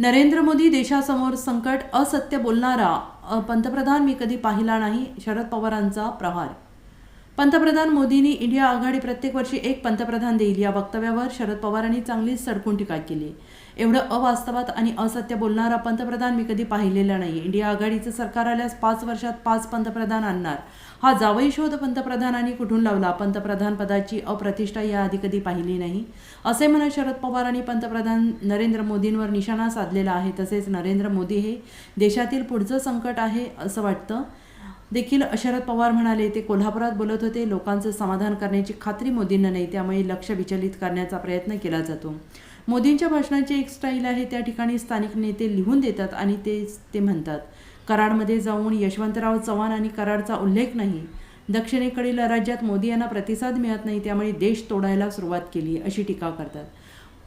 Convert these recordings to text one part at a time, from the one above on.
नरेंद्र मोदी देशासमोर संकट असत्य बोलणारा पंतप्रधान मी कधी पाहिला नाही शरद पवारांचा प्रहार. पंतप्रधान मोदींनी इंडिया आघाडी प्रत्येक वर्षी एक पंतप्रधान देईल या वक्तव्यावर शरद पवारांनी चांगलीच सडकून टीका केली. एवढं अवास्तवात आणि असत्य बोलणारा पंतप्रधान मी कधी पाहिलेला नाही इंडिया आघाडीचं सरकार आल्यास पाच वर्षात पाच पंतप्रधान आणणार. हा जावई शोध पंतप्रधानांनी कुठून लावला? पंतप्रधान पदाची अप्रतिष्ठा याआधी कधी पाहिली नाही? असे म्हणत शरद पवारांनी पंतप्रधान नरेंद्र मोदींवर निशाणा साधलेला आहे. तसेच नरेंद्र मोदी हे देशातील पुढचं संकट आहे असं वाटतं. देखील शरद पवार म्हणाले ते कोल्हापुरात बोलत होते. लोकांचं समाधान करण्याची खात्री मोदींना नाही. त्यामुळे लक्ष विचलित करण्याचा प्रयत्न केला जातो. मोदींच्या भाषणाची एक स्टाईल आहे. त्या ठिकाणी स्थानिक नेते लिहून देतात आणि ते ते म्हणतात. कराडमध्ये जाऊन यशवंतराव चव्हाण आणि कराडचा उल्लेख नाही. दक्षिणेकडील राज्यात मोदी यांना प्रतिसाद मिळत नाही. त्यामुळे देश तोडायला सुरुवात केली अशी टीका करतात.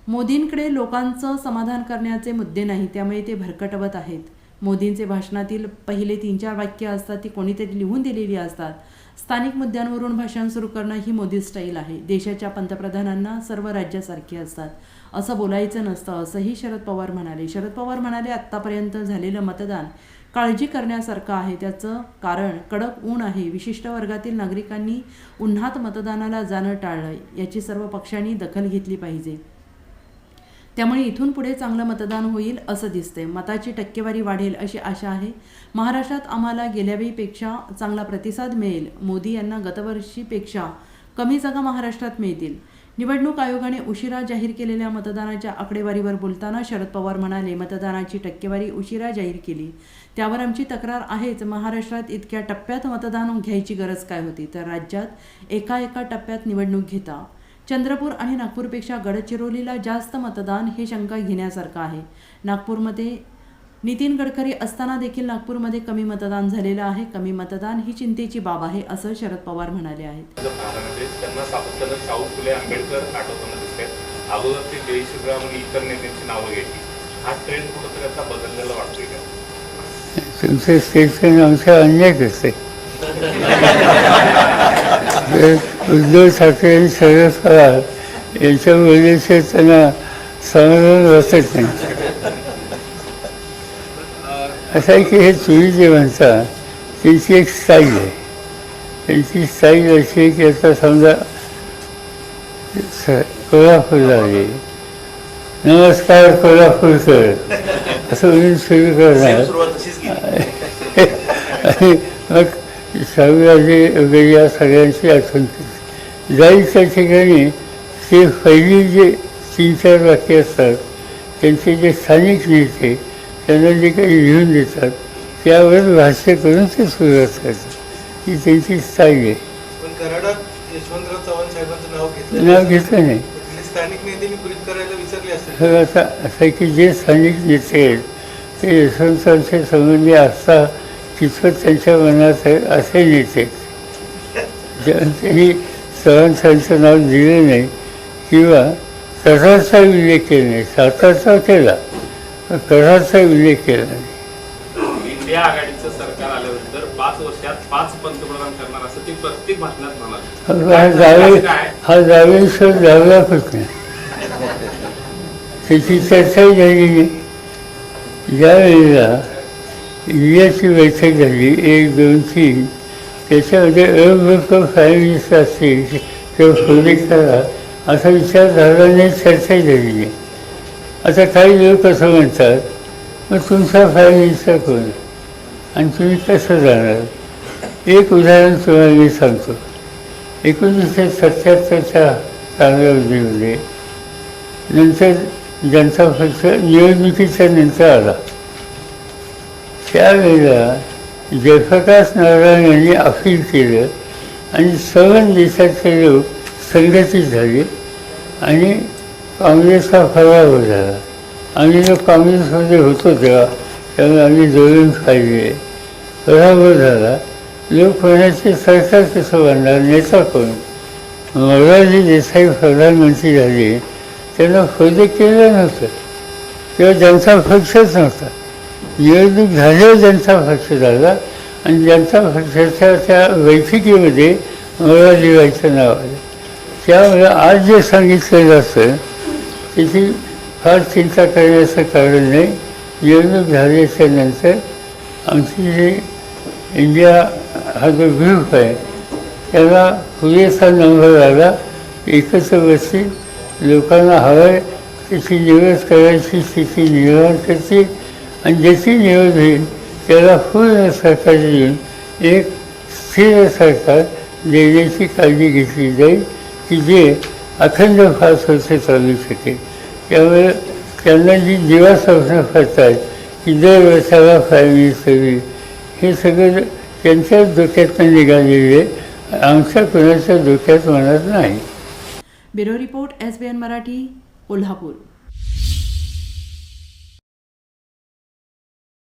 मोदींकडे लोकांचं समाधान करण्याचे मुद्दे नाही. त्यामुळे ते भरकटवत आहेत. मोदींचे भाषणातील पहिले तीन चार वाक्य असतात ती कोणीतरी लिहून दिलेली असतात. स्थानिक मुद्द्यांवरून भाषण सुरू करणं ही मोदी स्टाईल आहे. देशाच्या पंतप्रधानांना सर्व राज्यासारखी असतात. असं बोलायचं नसतं असंही शरद पवार म्हणाले. शरद पवार म्हणाले आत्तापर्यंत झालेलं मतदान काळजी करण्यासारखं आहे. त्याचं कारण कडक ऊन आहे. विशिष्ट वर्गातील नागरिकांनी उन्हात मतदानाला जाणं टाळलं याची सर्व पक्षांनी दखल घेतली पाहिजे. त्यामुळे इथून पुढे चांगलं मतदान होईल असं दिसतंय. मताची टक्केवारी वाढेल अशी आशा आहे. महाराष्ट्रात आम्हाला गेल्यावेळीपेक्षा चांगला प्रतिसाद मिळेल. मोदी यांना गतवर्षीपेक्षा कमी जागा महाराष्ट्रात मिळतील. निवडणूक आयोगाने उशिरा जाहीर केलेल्या मतदानाच्या आकडेवारीवर बोलताना शरद पवार म्हणाले मतदानाची टक्केवारी उशिरा जाहीर केली. त्यावर आमची तक्रार आहेच. महाराष्ट्रात इतक्या टप्प्यात मतदान घ्यायची गरज काय होती? तर राज्यात एका एका टप्प्यात निवडणूक घेता. चंद्रपूर आणि नागपूरपेक्षा गडचिरोलीला जास्त मतदान हे शंका घेण्यासारखं आहे नागपूरमध्ये नितीन गडकरी असताना देखील नागपूरमध्ये कमी मतदान झालेलं आहे कमी मतदान ही चिंतेची बाब आहे असं शरद पवार म्हणाले आहेत शाहू फुले आंबेडकर आठवताना दिसते अगोदर ते जयशिवराम आणि इतर नेत्यांची नावं घ्यायची हा ट्रेंड कुठंतरी आता बदललेला वाटतोय का अन्याय करते उद्धव ठाकरे आणि शरद पवार यांच्या वजह त्यांना समाधान वाटत नाही. असं आहे की हे चुरी जे म्हणतात त्यांची एक स्टाईल आहे. त्यांची स्टाईल अशी आहे की आता समजा कोल्हापूरला आले नमस्कार कोल्हापूरकर असं म्हणून सुरू करणार. आणि मग वगैरे या सगळ्यांची आठवण केली जाईल त्या ठिकाणी ते पहिली जे तीन चार वाक्य असतात त्यांचे जे स्थानिक नेते त्यांना जे काही लिहून देतात त्यावर भाष्य करून ते सुरुवात करतात. ही त्यांची स्टाईल आहे. नाव घेतलं नाही. असं की जे स्थानिक नेते आहेत ते यशवंतांचे संबंधी असता कितपत त्यांच्या मनात आहे असे नेते ज्या- त्यांनी चव्हाणसांचं नाव दिलं नाही किंवा करारचा उल्लेख केला नाही सातारचा केला पण करारचा उल्लेख केला नाही. इंडिया आघाडीचं सरकार आल्यानंतर पाच वर्षात पाच पंतप्रधान करणार असं ते प्रत्येक भाषणात म्हणाले. हा जावे हा जावेश्वर जावला होत नाही त्याची चर्चाही झाली नाही. ज्या वेळेला बैठक झाली एक दोन तीन त्याच्यामध्ये अवृत्त मिनिस्टर असतील किंवा प्रोजेक्ट करा असा विचार झाला नाही झाली आता काही लोक असं म्हणतात मग तुमचा फायनान्सचा कोण आणि तुम्ही कसं जाणार एक उदाहरण तुम्हाला मी सांगतो हो। एकोणीसशे सत्याहत्तरच्या कालावधीमध्ये नंतर जनता पक्ष निवडणुकीच्या नंतर आला त्यावेळेला जयप्रकाश नारायण यांनी अपील केलं आणि सवन देशाचे लोक संघटित झाले आणि काँग्रेस हा फराव झाला. आम्ही जो काँग्रेसमध्ये होतो तेव्हा त्यामुळे आम्ही जळून खाल्ले पराभव झाला. लोक म्हणायचे सरकार कसं बांधणार नेता कोण? मोरारजी देसाई प्रधानमंत्री झाले. त्यांना पद केलं नव्हतं. किंवा ज्यांचा पक्षच नव्हता. निवडणूक झाल्यावर जनता पक्ष झाला आणि जनता पक्षाच्या त्या बैठकीमध्ये मोरारजीबाईचं नाव आलं. त्यामुळे आज जे सांगितलेलं असतं त्याची फार चिंता करण्याचं कारण नाही. निवडणूक झाल्याच्यानंतर आमची जी इंडिया हा जो ग्रुप आहे त्याला पुरेसा नंबर आला. एकत्र बसतील लोकांना हवं आहे त्याची निवड करायची स्थिती निर्माण करतील आणि ज्याची निवड होईल त्याला पूर्ण सरकार देऊन एक स्थिर सरकार देण्याची काळजी घेतली जाईल की जे अखंड फास वर्ष चालू शकेल. त्यामुळे त्यांना जी जीवा करतात की दर वर्षाला प्राईम मिनिस्टर होईल हे सगळं त्यांच्याच डोक्यातनं निघालेले आहे. आमच्या कोणाच्या डोक्यात मनात नाही. Bureau report S B N Marathi Kolhapur.